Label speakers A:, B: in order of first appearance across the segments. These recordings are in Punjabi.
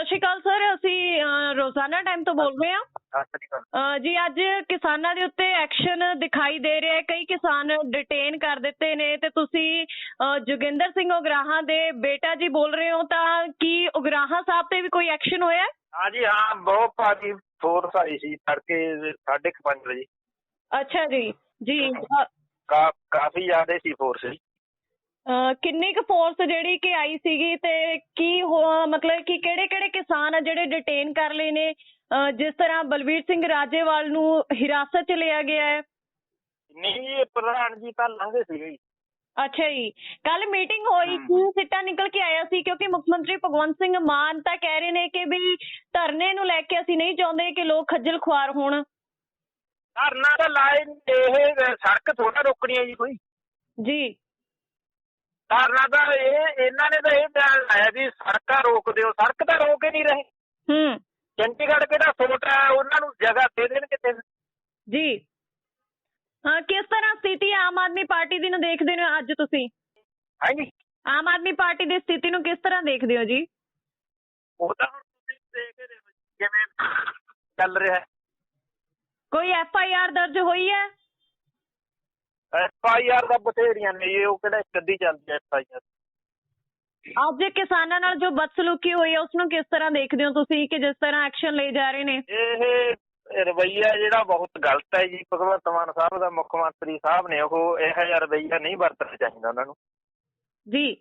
A: ਸਤਿ ਸ਼੍ਰੀ ਅਕਾਲ ਸਰ ਅਸੀਂ ਰੋਜ਼ਾਨਾ ਟਾਈਮ ਤੋਂ ਬੋਲ ਰਹੇ ਹਾਂ। ਜੀ ਅੱਜ ਕਿਸਾਨਾਂ ਦੇ ਉੱਤੇ ਐਕਸ਼ਨ ਦਿਖਾਈ ਦੇ ਰਿਹਾ ਹੈ। ਕਈ ਕਿਸਾਨ ਡਿਟੇਨ ਕਰ ਦਿੱਤੇ ਨੇ ਤੇ ਤੁਸੀਂ ਜੋਗਿੰਦਰ ਸਿੰਘ ਉਗਰਾਹਾਂ ਦੇ ਬੇਟਾ ਜੀ ਬੋਲ ਰਹੇ ਹੋ ਤਾਂ ਕੀ ਉਗਰਾਹਾਂ ਸਾਹਿਬ ਤੇ ਵੀ ਕੋਈ ਐਕਸ਼ਨ ਹੋਇਆ ਹੈ?
B: ਹਾਂਜੀ ਹਾਂ ਬਹੁਤ ਭਾਰੀ ਫੋਰਸ ਆਈ ਸੀ ਤੜਕੇ 5:30 ਵਜੇ।
A: ਅੱਛਾ ਜੀ ਜੀ
B: ਕਾਫੀ ਜ਼ਿਆਦਾ ਸੀ ਫੋਰਸ
A: ਅਹ, ਕਿੰਨੀ ਕੁ ਫੋਰਸ ਜਿਹੜੀ ਕਿ ਆਈ ਸੀਗੀ ਤੇ ਕੀ ਮਤਲਬ ਕਿ ਕਿਹੜੇ ਕਿਹੜੇ ਕਿਸਾਨ ਆ ਜਿਹੜੇ ਡਿਟੇਨ ਕਰ ਲਏ ਨੇ? ਜਿਸ ਤਰ੍ਹਾਂ ਬਲਵੀਰ ਸਿੰਘ ਰਾਜੇਵਾਲ ਨੂੰ ਹਿਰਾਸਤ 'ਚ ਲਿਆ ਗਿਆ ਹੈ।
B: ਨਹੀਂ ਪ੍ਰਧਾਨ ਜੀ ਤਾਂ ਲੰਘੇ ਸੀਗੇ
A: ਅੱਛਾ ਜੀ। ਕੱਲ ਮੀਟਿੰਗ ਹੋਈ। ਸੀ ਸਿੱਟਾ ਨਿਕਲ ਕੇ ਆਇਆ ਸੀ ਕਿਉਂਕਿ ਮੁੱਖ ਮੰਤਰੀ ਭਗਵੰਤ ਸਿੰਘ ਮਾਨ ਤਾਂ ਕਹਿ ਰਹੇ ਨੇ ਕਿ ਵੀ ਧਰਨੇ ਨੂੰ ਲੈ ਕੇ ਅਸੀਂ ਨਹੀਂ ਚਾਹੁੰਦੇ ਕਿ ਲੋਕ ਖੱਜਲ ਖੁਆਰ ਹੋਣ।
B: ਧਰਨਾ ਤਾਂ ਲਾਏ ਇਹ ਸੜਕ ਥੋੜਾ ਰੋਕਣੀ ਹੈ ਜੀ ਕੋਈ।
A: ਜੀ।
B: ਧਰਨਾ ਤਾਂ ਇਹ ਇਹਨਾਂ ਨੇ ਤਾਂ ਇਹ ਬਿਆਨ ਲਾਇਆ ਵੀ ਸੜਕਾਂ ਰੋਕ ਦਿਓ। ਸੜਕ ਤਾਂ ਰੋਕ ਹੀ ਨਹੀਂ ਰਹੇ।
A: ਹੂੰ।
B: ਚੰਡੀਗੜ੍ਹ ਕਿਹੜਾ ਛੋਟਾ ਹੈ ਉਹਨਾਂ ਨੂੰ ਜਗ੍ਹਾ ਦੇ ਦੇਣ ਕਿਤੇ?
A: ਜੀ। ਹਾਂ ਕਿਸ ਤਰ੍ਹਾਂ ਸਥਿਤੀ ਆਮ ਆਦਮੀ ਪਾਰਟੀ ਦੀ ਨੂੰ ਦੇਖਦੇ ਹੋ ਅੱਜ ਤੁਸੀਂ?
B: ਹਾਂਜੀ।
A: ਆਮ ਆਦਮੀ ਪਾਰਟੀ ਦੀ ਸਥਿਤੀ ਨੂੰ ਕਿਸ ਤਰ੍ਹਾਂ ਦੇਖਦੇ ਹੋ ਜੀ?
B: ਉਹ ਤਾਂ ਹੁਣ ਤੁਸੀਂ ਦੇਖ ਰਹੇ ਹੋ ਜੀ, ਕਿਵੇਂ ਚੱਲ ਰਿਹਾ ਹੈ।
A: ਕੋਈ ਐਫ ਆਈ ਆਰ ਦਰਜ ਹੋਈ ਹੈ?
B: ਐਫ ਆਈ ਆਰ ਦਾ ਬਥੇਰੀਆਂ ਨੇ ਜੀ, ਉਹ ਕਿਹੜਾ ਇੱਕ ਅੱਧੀ ਚੱਲਦੀ ਐਫ ਆਈ ਆਰ।
A: ਅੱਜ ਕਿਸਾਨਾਂ ਨਾਲ ਜੋ ਬਦਸਲੂਕੀ ਹੋਈ ਹੈ ਉਸ ਨੂੰ ਕਿਸ ਤਰ੍ਹਾਂ ਦੇਖਦੇ ਹੋ ਤੁਸੀਂ ਕਿ ਜਿਸ ਤਰ੍ਹਾਂ ਐਕਸ਼ਨ ਲਏ ਜਾ ਰਹੇ ਨੇ?
B: ਇਹ ਰਵਈਆ ਜਿਹੜਾ ਬਹੁਤ ਗਲਤ ਹੈ ਜੀ ਭਗਵੰਤ ਮਾਨ ਸਾਹਿਬ ਦਾ ਮੁੱਖ ਮੰਤਰੀ ਸਾਹਿਬ ਨੇ ਉਹ ਇਹੋ ਜਿਹਾ ਰਵਈਆ ਨਹੀਂ ਵਰਤਣਾ ਚਾਹੀਦਾ ਉਹਨਾਂ ਨੂੰ।
A: ਜੀ।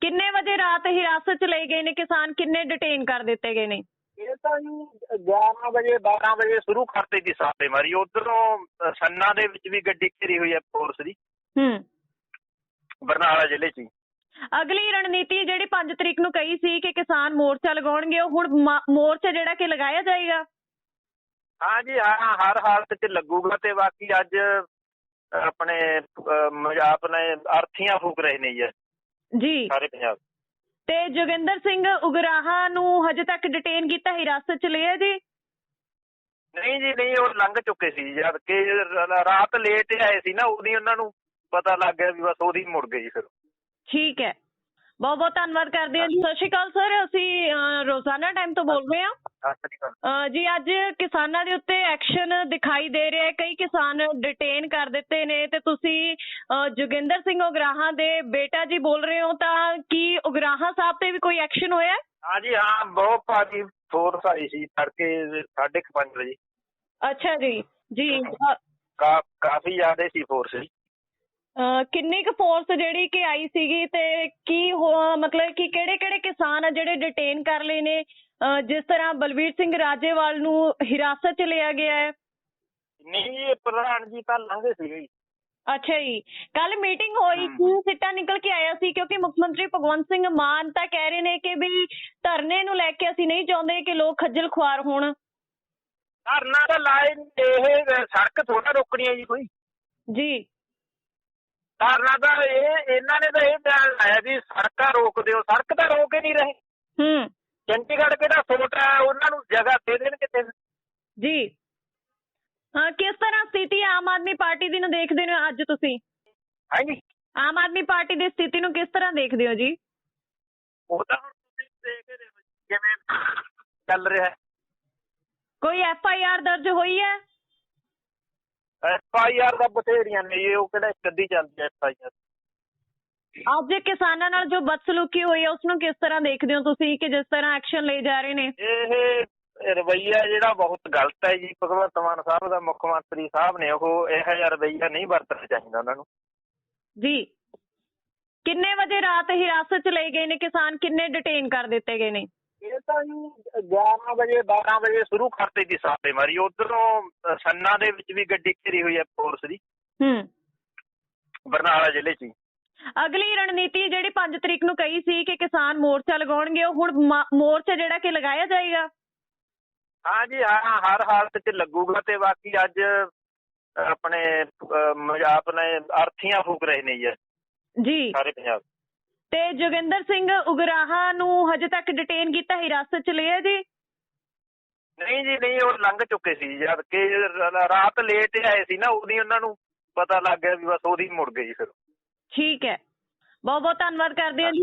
A: ਕਿੰਨੇ ਵਜੇ ਰਾਤ ਹਿਰਾਸਤ 'ਚ ਲਏ ਗਏ ਨੇ ਕਿਸਾਨ? ਕਿੰਨੇ ਡਿਟੇਨ ਕਰ ਦਿੱਤੇ ਗਏ ਨੇ?
B: ਇਹ ਤਾਂ ਜੀ 11 ਵਜੇ 12 ਵਜੇ ਸ਼ੁਰੂ ਕਰਤੇ ਦੀ ਸਾਪੇ ਮਾਰੀ ਉਧਰੋਂ ਸੰਨਾ ਦੇ ਵਿੱਚ ਵੀ ਗੱਡੀ ਘਿਰੀ ਹੋਈ ਹੈ ਫੋਰਸ ਦੀ।
A: ਹੂੰ।
B: ਬਰਨਾਲਾ ਜ਼ਿਲ੍ਹੇ 'ਚ।
A: ਅਗਲੀ ਰਣਨੀਤੀ ਜਿਹੜੀ 5 ਤਰੀਕ ਨੂੰ ਕਹੀ ਸੀ ਕਿ ਕਿਸਾਨ ਮੋਰਚਾ ਲਗਾਉਣਗੇ ਉਹ ਹੁਣ ਮੋਰਚਾ ਜਿਹੜਾ ਕਿ ਲਗਾਇਆ ਜਾਏਗਾ।
B: ਹਾਂ ਜੀ ਹਾਂ ਹਰ ਹਾਲਤ 'ਚ ਲੱਗੂਗਾ ਤੇ ਬਾਕੀ ਅੱਜ ਆਪਣੇ ਅਹ, ਮ- ਆਪਣੇ ਅਰਥੀਆਂ ਫੂਕ ਰਹੇ ਨੇ ਜੀ।
A: ਜੀ।
B: ਸਾਰੇ ਪੰਜਾਬ
A: ਤੇ ਜੋਗਿੰਦਰ ਸਿੰਘ ਉਗਰਾਹਾਂ ਨੂੰ ਹਜੇ ਤੱਕ ਡਿਟੇਨ ਕੀਤਾ ਹਿਰਾਸਤ 'ਚ ਲਿਆ ਜੀ?
B: ਨਹੀਂ ਜੀ ਨਹੀਂ ਉਹ ਲੰਘ ਚੁੱਕੇ ਸੀ ਜਦ ਕਿ ਰਾਤ ਲੇਟ ਆਏ ਸੀ ਨਾ ਉਹਦੀ ਉਹਨਾਂ ਨੂੰ ਪਤਾ ਲੱਗ ਗਿਆ ਵੀ ਬਸ ਉਹਦੀ ਮੁੜ ਜੀ ਫਿਰ।
A: ਠੀਕ ਹੈ। ਬਹੁਤ ਬਹੁਤ ਧੰਨਵਾਦ ਕਰਦੇ ਹਾਂ ਜੀ। ਸਤਿ ਸ਼੍ਰੀ ਅਕਾਲ ਸਰ ਅਸੀਂ ਰੋਜ਼ਾਨਾ ਟਾਈਮ ਤੋਂ ਬੋਲ ਰਹੇ ਹਾਂ। ਜੀ ਅੱਜ ਕਿਸਾਨਾਂ ਦੇ ਉੱਤੇ ਐਕਸ਼ਨ ਦਿਖਾਈ ਦੇ ਰਿਹਾ ਹੈ। ਕਈ ਕਿਸਾਨ ਡਿਟੇਨ ਕਰ ਦਿੱਤੇ ਨੇ ਤੇ ਤੁਸੀਂ ਜੋਗਿੰਦਰ ਸਿੰਘ ਉਗਰਾਹਾਂ ਦੇ ਬੇਟਾ ਜੀ ਬੋਲ ਰਹੇ ਹੋ ਤਾਂ ਕੀ ਉਗਰਾਹਾਂ ਸਾਹਿਬ ਤੇ ਵੀ ਕੋਈ ਐਕਸ਼ਨ ਹੋਇਆ ਹੈ?
B: ਜੀ ਹਾਂ ਬਹੁਤ ਭਾਰੀ ਫੋਰਸ ਆਈ ਸੀ ਤੜਕੇ 5:30 ਵਜੇ।
A: ਅੱਛਾ ਜੀ ਜੀ
B: ਕਾਫੀ ਜ਼ਿਆਦਾ ਸੀ ਫੋਰਸ
A: ਅਹ, ਕਿੰਨੀ ਕੁ ਫੋਰਸ ਜਿਹੜੀ ਕਿ ਆਈ ਸੀਗੀ ਤੇ ਕੀ ਮਤਲਬ ਕਿ ਕਿਹੜੇ ਕਿਹੜੇ ਕਿਸਾਨ ਆ ਜਿਹੜੇ ਡਿਟੇਨ ਕਰ ਲਏ ਨੇ? ਜਿਸ ਤਰ੍ਹਾਂ ਬਲਵੀਰ ਸਿੰਘ ਰਾਜੇਵਾਲ ਨੂੰ ਹਿਰਾਸਤ 'ਚ ਲਿਆ ਗਿਆ ਹੈ?
B: ਨਹੀਂ ਪ੍ਰਧਾਨ ਜੀ ਤਾਂ ਲੰਘੇ ਸੀਗੇ ਜੀ।
A: ਅੱਛਾ ਜੀ। ਕੱਲ ਮੀਟਿੰਗ ਹੋਈ। ਸੀ ਸਿੱਟਾ ਨਿਕਲ ਕੇ ਆਇਆ ਸੀ ਕਿਉਂਕਿ ਮੁੱਖ ਮੰਤਰੀ ਭਗਵੰਤ ਸਿੰਘ ਮਾਨ ਤਾਂ ਕਹਿ ਰਹੇ ਨੇ ਕਿ ਵੀ ਧਰਨੇ ਨੂੰ ਲੈ ਕੇ ਅਸੀਂ ਨਹੀਂ ਚਾਹੁੰਦੇ ਕਿ ਲੋਕ ਖੱਜਲ ਖੁਆਰ ਹੋਣ।
B: ਧਰਨਾ ਤਾਂ ਲਾਏ ਇਹ ਸੜਕ ਥੋੜਾ ਰੋਕਣੀ ਹੈ ਜੀ ਕੋਈ।
A: ਜੀ।
B: ਧਰਨਾ ਤਾਂ ਇਹ ਇਹਨਾਂ ਨੇ ਤਾਂ ਇਹ ਬਿਆਨ ਲਾਇਆ ਵੀ ਸੜਕਾਂ ਰੋਕ ਦਿਓ। ਸੜਕ ਤਾਂ ਰੋਕ ਹੀ ਨਹੀਂ ਰਹੇ।
A: ਹੂੰ।
B: ਚੰਡੀਗੜ੍ਹ ਕਿਹੜਾ ਛੋਟਾ ਹੈ ਉਹਨਾਂ ਨੂੰ ਜਗ੍ਹਾ ਦੇ ਦੇਣ ਕਿਤੇ
A: ਜੀ। ਹਾਂ ਕਿਸ ਤਰ੍ਹਾਂ ਸਥਿਤੀ ਆਮ ਆਦਮੀ ਪਾਰਟੀ ਦੀ ਨੂੰ ਦੇਖਦੇ ਹੋ ਅੱਜ ਤੁਸੀਂ?
B: ਹਾਂਜੀ।
A: ਆਮ ਆਦਮੀ ਪਾਰਟੀ ਦੀ ਸਥਿਤੀ ਨੂੰ ਕਿਸ ਤਰ੍ਹਾਂ ਦੇਖਦੇ ਹੋ ਜੀ?
B: ਉਹ ਤਾਂ ਹੁਣ ਤੁਸੀਂ ਦੇਖ ਰਹੇ ਹੋ ਜੀ, ਕਿਵੇਂ ਚੱਲ ਰਿਹਾ ਹੈ।
A: ਕੋਈ ਐਫ ਆਈ ਆਰ ਦਰਜ ਹੋਈ ਹੈ?
B: ਐਫ ਆਈ ਆਰ ਦਾ ਬਥੇਰੀਆਂ ਨੇ ਜੀ, ਉਹ ਕਿਹੜਾ ਅੱਧੀ ਚੱਲਦੀ ਐਫ ਆਈ ਆਰ।
A: ਅੱਜ ਕਿਸਾਨਾਂ ਨਾਲ ਜੋ ਬਦਸਲੂਕੀ ਹੋਈ ਹੈ ਉਸ ਨੂੰ ਕਿਸ ਤਰ੍ਹਾਂ ਦੇਖਦੇ ਹੋ ਤੁਸੀਂ ਕਿ ਜਿਸ ਤਰ੍ਹਾਂ ਐਕਸ਼ਨ ਲਏ ਜਾ ਰਹੇ ਨੇ?
B: ਇਹ ਰਵਈਆ ਜਿਹੜਾ ਬਹੁਤ ਗਲਤ ਹੈ ਜੀ ਭਗਵੰਤ ਮਾਨ ਸਾਹਿਬ ਦਾ ਮੁੱਖ ਮੰਤਰੀ ਸਾਹਿਬ ਨੇ ਉਹ ਇਹੋ ਜਿਹਾ ਰਵਈਆ ਨਹੀਂ ਵਰਤਣਾ ਚਾਹੀਦਾ ਉਹਨਾਂ ਨੂੰ।
A: ਜੀ ਕਿੰਨੇ ਵਜੇ ਰਾਤ ਹਿਰਾਸਤ 'ਚ ਲਏ ਗਏ ਨੇ ਕਿਸਾਨ ਕਿੰਨੇ ਡਿਟੇਨ ਕਰ ਦਿੱਤੇ ਗਏ ਨੇ?
B: ਇਹ ਤਾਂ ਜੀ 11 ਵਜੇ 12 ਵਜੇ ਸ਼ੁਰੂ ਕਰਤੇ ਦੀ ਸਾਪੇ ਮਾਰੀ। ਉਧਰੋਂ ਸੰਨਾ ਦੇ ਵਿੱਚ ਵੀ ਗੱਡੀ ਘਿਰੀ ਹੋਈ ਹੈ ਫੋਰਸ ਦੀ।
A: ਹੂੰ।
B: ਬਰਨਾਲਾ ਜ਼ਿਲ੍ਹੇ 'ਚ।
A: ਅਗਲੀ ਰਣਨੀਤੀ ਜਿਹੜੀ 5 ਤਰੀਕ ਨੂੰ ਕਹੀ ਸੀ ਕਿ ਕਿਸਾਨ ਮੋਰਚਾ ਲਗਾਉਣਗੇ ਉਹ ਹੁਣ ਮੋਰਚਾ ਜਿਹੜਾ ਕਿ ਲਗਾਇਆ ਜਾਏਗਾ।
B: ਹਾਂ ਜੀ ਹਾਂ ਹਰ ਹਾਲਤ 'ਚ ਲੱਗੂਗਾ ਤੇ ਬਾਕੀ ਅੱਜ ਆਪਣੇ ਅਹ, ਮ- ਆਪਣੇ ਅਰਥੀਆਂ ਫੂਕ ਰਹੇ ਨੇ ਜੀ।
A: ਜੀ।
B: ਸਾਰੇ ਪੰਜਾਬ।
A: ਤੇ ਜੋਗਿੰਦਰ ਸਿੰਘ ਉਗਰਾਹਾਂ ਨੂੰ ਹਜੇ ਤੱਕ ਡਿਟੇਨ ਕੀਤਾ ਹਿਰਾਸਤ 'ਚ ਲਿਆ ਜੀ?
B: ਨਹੀਂ ਜੀ ਨਹੀਂ ਉਹ ਲੰਘ ਚੁੱਕੇ ਸੀ ਜਦ ਕਿ ਰਾਤ ਲੇਟ ਆਏ ਸੀ ਨਾ ਉਹਦੀ ਉਹਨਾਂ ਨੂੰ ਪਤਾ ਲੱਗ ਗਿਆ ਵੀ ਬਸ ਉਹਦੀ ਮੁੜ ਜੀ ਫਿਰ।
A: ਠੀਕ ਹੈ। ਬਹੁਤ ਬਹੁਤ ਧੰਨਵਾਦ ਕਰਦੇ ਹਾਂ ਜੀ।